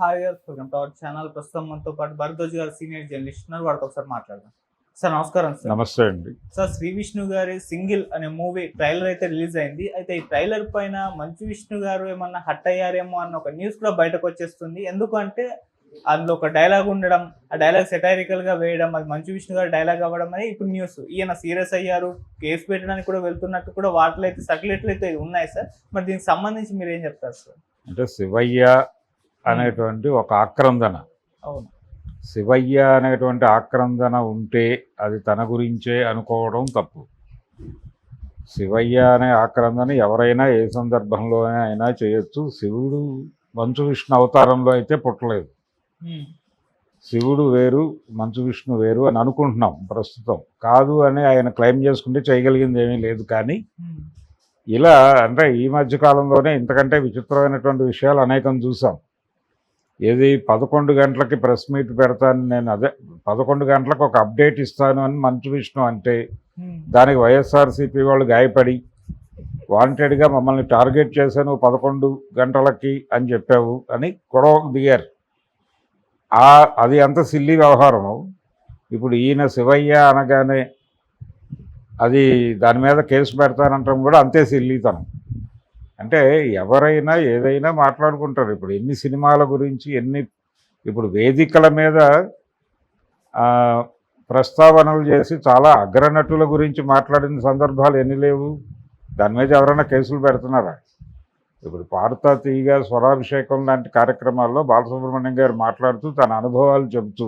Hi welcome to our channel ప్రస్తుతం మనతో పాటు భరద్వాజ్ గారు సీనియర్ జర్నలిస్ట్ ఉన్నారు. వాడితో ఒకసారి మాట్లాడదాం. సార్ నమస్కారం సార్. నమస్తే అండి. సార్ శ్రీ విష్ణు గారి సింగిల్ అనే మూవీ ట్రైలర్ అయితే రిలీజ్ అయింది. అయితే ఈ ట్రైలర్ పైన మంచు విష్ణు గారు ఏమన్నా హట్ అయ్యారేమో అన్న ఒక న్యూస్ కూడా బయటకు వచ్చేస్తుంది. ఎందుకంటే అందులో ఒక డైలాగ్ ఉండడం ఆ డైలాగ్ సెటైరికల్గా వేయడం అది మంచు విష్ణు గారు డైలాగ్ అవ్వడం అనేది ఇప్పుడు న్యూస్. ఈయన సీరియస్ అయ్యారు కేసు పెట్టడానికి కూడా వెళ్తున్నట్టు కూడా వాటిలో అయితే సర్క్యులేట్లు అయితే ఉన్నాయి సార్. మరి దీనికి సంబంధించి మీరు ఏం చెప్తారు సార్? అంటే శివయ్య అనేటువంటి ఒక ఆక్రందన. అవును. శివయ్య అనేటువంటి ఆక్రందన ఉంటే అది తన గురించే అనుకోవడం తప్పు. శివయ్య అనే ఆక్రందన ఎవరైనా ఏ సందర్భంలో అయినా చేయొచ్చు. శివుడు మంచు విష్ణు అవతారంలో అయితే పుట్టలేదు. శివుడు వేరు మంచు విష్ణు వేరు అని అనుకుంటున్నాం ప్రస్తుతం. కాదు అని ఆయన క్లెయిమ్ చేసుకుంటే చేయగలిగింది ఏమీ లేదు కానీ. ఇలా అంటే ఈ మధ్య కాలంలోనే ఇంతకంటే విచిత్రమైనటువంటి విషయాలు అనేకం చూసాం. ఏది పదకొండు గంటలకి ప్రెస్ మీట్ పెడతాను నేను అదే పదకొండు గంటలకు ఒక అప్డేట్ ఇస్తాను అని మంచు విష్ణు అంటే. దానికి వైఎస్ఆర్సీపీ వాళ్ళు గాయపడి వాంటెడ్గా మమ్మల్ని టార్గెట్ చేశాను పదకొండు గంటలకి అని చెప్పావు అని గొడవ దిగారు. ఆ అది అంత సిల్లి వ్యవహారము. ఇప్పుడు ఈయన శివయ్య అనగానే అది దాని మీద కేసు పెడతానంటాం కూడా అంతే సిల్లితనం. అంటే ఎవరైనా ఏదైనా మాట్లాడుకుంటారు. ఇప్పుడు ఎన్ని సినిమాల గురించి ఎన్ని ఇప్పుడు వేదికల మీద ప్రస్తావనలు చేసి చాలా అగ్రనటుల గురించి మాట్లాడిన సందర్భాలు ఎన్ని లేవు? దాని మీద ఎవరైనా కేసులు పెడుతున్నారా? ఇప్పుడు పాడుతా తీయగా స్వరాభిషేకం లాంటి కార్యక్రమాల్లో బాలసుబ్రహ్మణ్యం గారు మాట్లాడుతూ తన అనుభవాలు చెబుతూ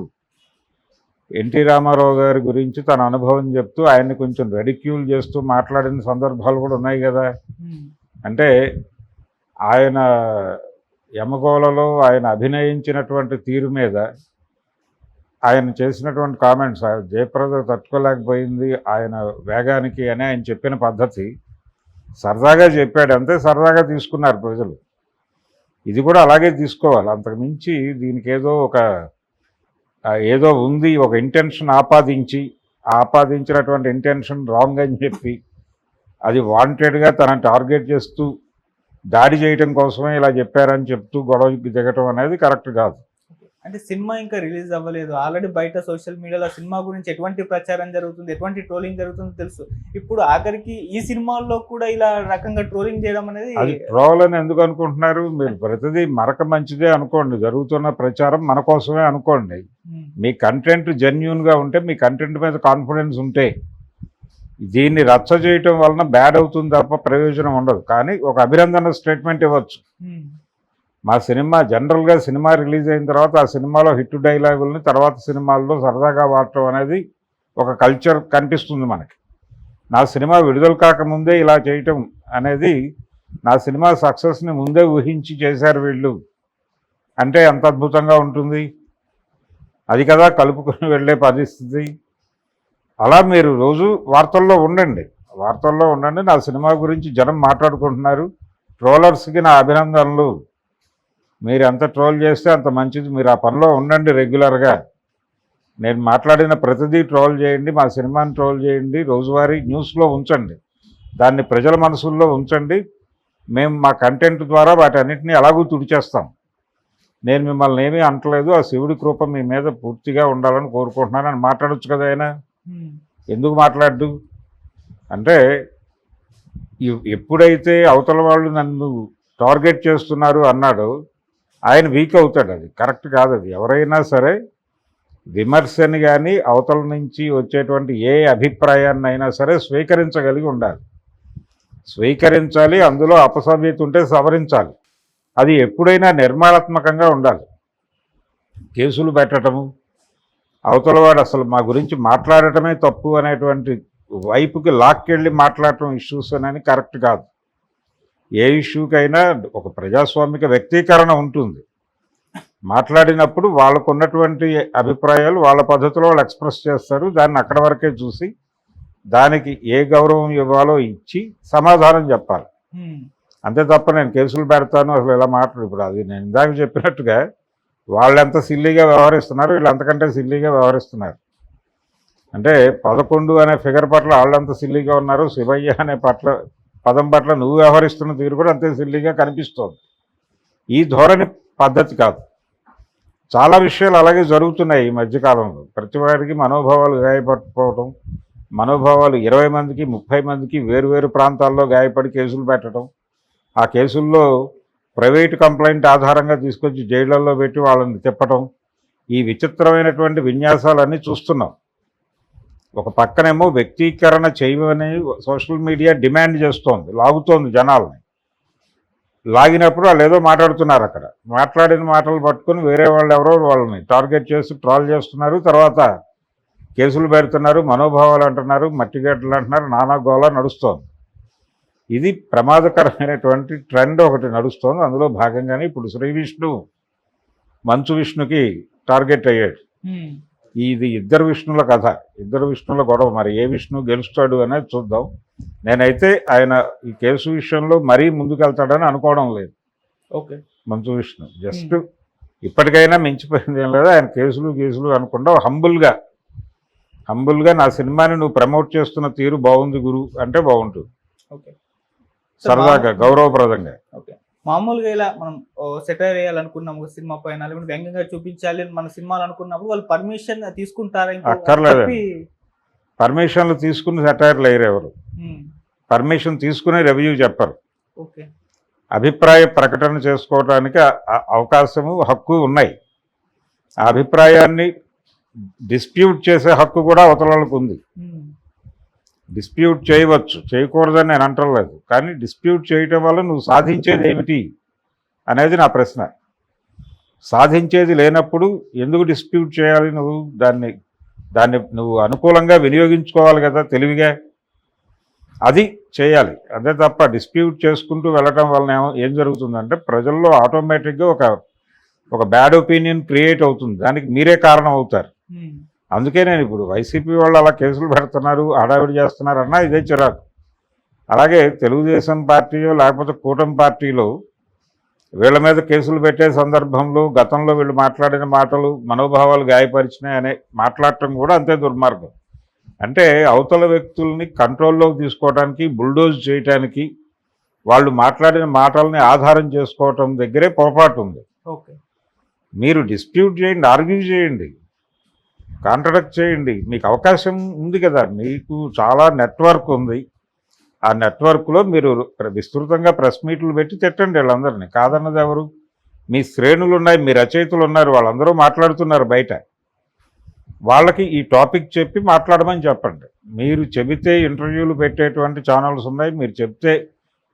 ఎన్టీ రామారావు గారి గురించి తన అనుభవం చెప్తూ ఆయన్ని కొంచెం రెడిక్యూల్ చేస్తూ మాట్లాడిన సందర్భాలు కూడా ఉన్నాయి కదా. అంటే ఆయన యమగోళలో ఆయన అభినయించినటువంటి తీరు మీద ఆయన చేసినటువంటి కామెంట్స్ జయప్రద తట్టుకోలేకపోయింది ఆయన వేగానికి అని ఆయన చెప్పిన పద్ధతి సరదాగా చెప్పాడు. అంతే సరదాగా తీసుకున్నారు ప్రజలు. ఇది కూడా అలాగే తీసుకోవాలి. అంతకుమించి దీనికి ఏదో ఒక ఏదో ఉంది ఒక ఇంటెన్షన్ ఆపాదించి ఆపాదించినటువంటి ఇంటెన్షన్ రాంగ్ అని చెప్పి అది వాంటెడ్గా తన టార్గెట్ చేస్తూ దాడి చేయటం కోసమే ఇలా చెప్పారని చెప్తూ గొడవకి దిగటం అనేది కరెక్ట్ కాదు. అంటే సినిమా ఇంకా రిలీజ్ అవ్వలేదు. ఆల్రెడీ బయట సోషల్ మీడియాలో సినిమా గురించి ఎటువంటి ప్రచారం జరుగుతుంది ఎటువంటి ట్రోలింగ్ జరుగుతుందో తెలుసు. ఇప్పుడు ఆఖరికి ఈ సినిమాల్లో కూడా ఇలా రకంగా ట్రోలింగ్ చేయడం అనేది అది ట్రోల్ అని ఎందుకు అనుకుంటున్నారు? మీరు ప్రతిదీ మరక మంచిదే అనుకోండి. జరుగుతున్న ప్రచారం మన కోసమే అనుకోండి. మీ కంటెంట్ జెన్యున్గా ఉంటే మీ కంటెంట్ మీద కాన్ఫిడెన్స్ ఉంటే దీన్ని రచ్చ చేయటం వలన బ్యాడ్ అవుతుంది తప్ప ప్రయోజనం ఉండదు. కానీ ఒక అభినందన స్టేట్మెంట్ ఇవ్వచ్చు. మా సినిమా జనరల్గా సినిమా రిలీజ్ అయిన తర్వాత ఆ సినిమాలో హిట్ డైలాగుల్ని తర్వాత సినిమాల్లో సరదాగా వాడటం అనేది ఒక కల్చర్ కనిపిస్తుంది మనకి. నా సినిమా విడుదల కాకముందే ఇలా చేయటం అనేది నా సినిమా సక్సెస్ని ముందే ఊహించి చేశారు వీళ్ళు. అంటే ఎంత అద్భుతంగా ఉంటుంది. అది కదా కలుపుకొని వెళ్ళే పరిస్థితి. అలా మీరు రోజు వార్తల్లో ఉండండి. వార్తల్లో ఉండండి. నా సినిమా గురించి జనం మాట్లాడుకుంటున్నారు. ట్రోలర్స్కి నా అభినందనలు. మీరు ఎంత ట్రోల్ చేస్తే అంత మంచిది. మీరు ఆ పనిలో ఉండండి రెగ్యులర్గా. నేను మాట్లాడిన ప్రతిదీ ట్రోల్ చేయండి. మా సినిమాని ట్రోల్ చేయండి. రోజువారీ న్యూస్లో ఉంచండి. దాన్ని ప్రజల మనసుల్లో ఉంచండి. మేము మా కంటెంట్ ద్వారా వాటి అన్నింటినీ ఎలాగూ తుడిచేస్తాం. నేను మిమ్మల్ని ఏమీ అంటలేదు. ఆ శివుడి కృప మీ మీద పూర్తిగా ఉండాలని కోరుకుంటున్నాను. అని మాట్లాడొచ్చు కదా అయినా ఎందుకు మాట్లాడు అంటే ఎప్పుడైతే అవతల వాళ్ళు నన్ను టార్గెట్ చేస్తున్నారు అన్నాడు ఆయన వీక్ అవుతాడు అది. కరెక్ట్ కాదు అది. ఎవరైనా సరే విమర్శని కానీ అవతల నుంచి వచ్చేటువంటి ఏ అభిప్రాయాన్ని అయినా సరే స్వీకరించగలిగి ఉండాలి. స్వీకరించాలి అందులో అపసవ్యత ఉంటే సవరించాలి. అది ఎప్పుడైనా నిర్మాణాత్మకంగా ఉండాలి. కేసులు పెట్టడము అవతల వాడు అసలు మా గురించి మాట్లాడటమే తప్పు అనేటువంటి వైపుకి లాక్కెళ్ళి మాట్లాడటం ఇష్యూస్ అని కరెక్ట్ కాదు. ఏ ఇష్యూకైనా ఒక ప్రజాస్వామిక వ్యక్తీకరణ ఉంటుంది. మాట్లాడినప్పుడు వాళ్ళకు ఉన్నటువంటి అభిప్రాయాలు వాళ్ళ పద్ధతిలో వాళ్ళు ఎక్స్ప్రెస్ చేస్తారు. దాన్ని అక్కడ వరకే చూసి దానికి ఏ గౌరవం ఇవ్వాలో ఇచ్చి సమాధానం చెప్పాలి. అంతే తప్ప నేను కేసులు పెడతాను అసలు ఇలా మాట్లాడు? ఇప్పుడు అది నేను ఇందాక చెప్పినట్టుగా వాళ్ళు ఎంత సిల్లీగా వ్యవహరిస్తున్నారు వీళ్ళు అంతకంటే సిల్లీగా వ్యవహరిస్తున్నారు. అంటే పదకొండు అనే ఫిగర్ పట్ల వాళ్ళంత సిల్లీగా ఉన్నారు శివయ్య అనే పట్ల పదం పట్ల నువ్వు వ్యవహరిస్తున్న తీరు కూడా అంతే సిల్లీగా కనిపిస్తోంది. ఈ ధోరణి పద్ధతి కాదు. చాలా విషయాలు అలాగే జరుగుతున్నాయి ఈ మధ్యకాలంలో ప్రతి వారికి మనోభావాలు గాయపడిపోవడం మనోభావాలు ఇరవై మందికి ముప్పై మందికి వేరువేరు ప్రాంతాల్లో గాయపడి కేసులు పెట్టడం ఆ కేసుల్లో ప్రైవేట్ కంప్లైంట్ ఆధారంగా తీసుకొచ్చి జైళ్ళల్లో పెట్టి వాళ్ళని తిప్పటం ఈ విచిత్రమైనటువంటి విన్యాసాలన్నీ చూస్తున్నాం. ఒక పక్కనేమో వ్యక్తీకరణ చేయమని సోషల్ మీడియా డిమాండ్ చేస్తోంది లాగుతోంది జనాల్ని. లాగినప్పుడు వాళ్ళు ఏదో మాట్లాడుతున్నారు అక్కడ. మాట్లాడిన మాటలు పట్టుకొని వేరే వాళ్ళు ఎవరో వాళ్ళని టార్గెట్ చేసి ట్రాల్ చేస్తున్నారు తర్వాత కేసులు పెడుతున్నారు మనోభావాలు అంటున్నారు మట్టిగడ్డలు అంటున్నారు నానా గోళ నడుస్తోంది. ఇది ప్రమాదకరమైనటువంటి ట్రెండ్ ఒకటి నడుస్తోంది. అందులో భాగంగానే ఇప్పుడు శ్రీ విష్ణు మంచు విష్ణుకి టార్గెట్ అయ్యాడు. ఇది ఇద్దరు విష్ణుల కథ. ఇద్దరు విష్ణుల గొడవ. మరి ఏ విష్ణు గెలుస్తాడు అనేది చూద్దాం. నేనైతే ఆయన ఈ కేసు విషయంలో మరీ ముందుకెళ్తాడని అనుకోవడం లేదు. ఓకే. మంచు విష్ణు. జస్ట్ ఇప్పటికైనా మించిపోయింది ఏం లేదు. ఆయన కేసులు కేసులు అనకుండా హంబుల్గా హంబుల్గా నా సినిమాని నువ్వు ప్రమోట్ చేస్తున్న తీరు బాగుంది గురు అంటే బాగుంటుంది. ఓకే. సరదాగా గౌరవప్రదంగా. మామూలుగా ఇలా మనం సెటైర్ వేయాలనుకున్నాం ఒక సినిమా పైన లేకుంటే వ్యంగ్యంగా చూపించాలి అని మన సినిమాలు అనుకున్నప్పుడు వాళ్ళు పర్మిషన్ తీసుకుంటారా అక్కర్లేదు. పర్మిషన్లు తీసుకుని సెటైర్ లేరు ఎవరు. పర్మిషన్ తీసుకుని రివ్యూ చెప్పరు. ఓకే. అభిప్రాయ ప్రకటన చేసుకోవడానికి అవకాశము హక్కు ఉన్నాయి. ఆ అభిప్రాయాన్ని డిస్ప్యూట్ చేసే హక్కు కూడా అవతలకు ఉంది. ఉమ్, డిస్ప్యూట్ చేయవచ్చు చేయకూడదని నేను అంటలేదు కానీ డిస్ప్యూట్ చేయటం వల్ల నువ్వు సాధించేది ఏమిటి అనేది నా ప్రశ్న. సాధించేది లేనప్పుడు ఎందుకు డిస్ప్యూట్ చేయాలి నువ్వు? దాన్ని దాన్ని నువ్వు అనుకూలంగా వినియోగించుకోవాలి కదా తెలివిగా. అది చేయాలి. అదే తప్ప డిస్ప్యూట్ చేసుకుంటూ వెళ్ళటం వలన ఏమో- ఏం జరుగుతుందంటే ప్రజల్లో ఆటోమేటిక్గా ఒక ఒక బ్యాడ్ ఒపీనియన్ క్రియేట్ అవుతుంది. దానికి మీరే కారణం అవుతారు అందుకే నేను ఇప్పుడు వైసీపీ వాళ్ళు అలా కేసులు పెడుతున్నారు హడావిడి చేస్తున్నారు అన్నా ఇదే చిరాకు. అలాగే తెలుగుదేశం పార్టీయో లేకపోతే కూటమి పార్టీలో వీళ్ళ మీద కేసులు పెట్టే సందర్భంలో గతంలో వీళ్ళు మాట్లాడిన మాటలు మనోభావాలు గాయపరిచినాయి అనే మాట్లాడటం కూడా అంతే దుర్మార్గం. అంటే అవతల వ్యక్తుల్ని కంట్రోల్లోకి తీసుకోవడానికి బుల్డోజ్ చేయటానికి వాళ్ళు మాట్లాడిన మాటల్ని ఆధారం చేసుకోవటం దగ్గరే పొరపాటు ఉంది. ఓకే. మీరు డిస్ప్యూట్ చేయండి ఆర్గ్యూ చేయండి. కాంట్రాక్ట్ చేయండి. మీకు అవకాశం ఉంది కదా. మీకు చాలా నెట్వర్క్ ఉంది. ఆ నెట్వర్క్లో మీరు విస్తృతంగా ప్రెస్ మీట్లు పెట్టి తిట్టండి వీళ్ళందరినీ. కాదన్నది ఎవరు? మీ శ్రేణులు ఉన్నాయి మీ రచయితలు ఉన్నారు వాళ్ళందరూ మాట్లాడుతున్నారు బయట. వాళ్ళకి ఈ టాపిక్ చెప్పి మాట్లాడమని చెప్పండి. మీరు చెబితే ఇంటర్వ్యూలు పెట్టేటువంటి ఛానల్స్ ఉన్నాయి మీరు చెప్తే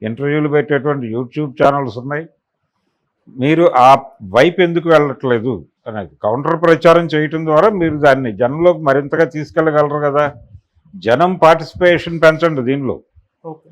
ఇంటర్వ్యూలు పెట్టేటువంటి యూట్యూబ్ ఛానల్స్ ఉన్నాయి. మీరు ఆ వైపు ఎందుకు వెళ్ళట్లేదు? అనేది కౌంటర్ ప్రచారం చేయటం ద్వారా మీరు దాన్ని జనంలోకి మరింతగా తీసుకెళ్ళగలరు కదా? జనం పార్టిసిపేషన్ పెంచండి దీనిలో. ఓకే.